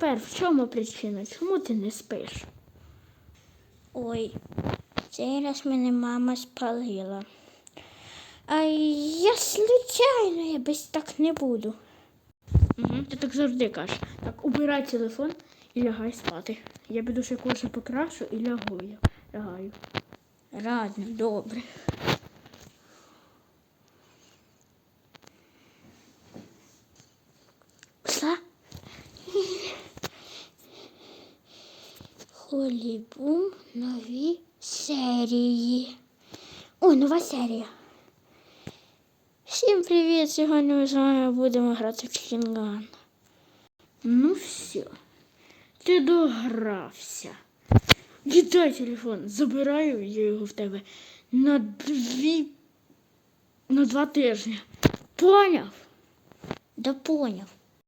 тепер в чому причина? Чому ти не спиш? Ой, цей раз мене мама спалила. А я случайно, я без так не буду. Угу, ти так завжди кажеш. Так, убирай телефон і лягай спати. Я піду ще кожу покрашу і лягу. я. Лягаю. Ладно, добре. Пішла? Холібум нові серії. Ой, нова серія. Всім привіт! Сьогодні ми з вами будемо грати в Чінган. Ну все. Ти догрався. Віддай телефон. Забираю я його в тебе на дві. на два тижні. Поняв? Да поняв.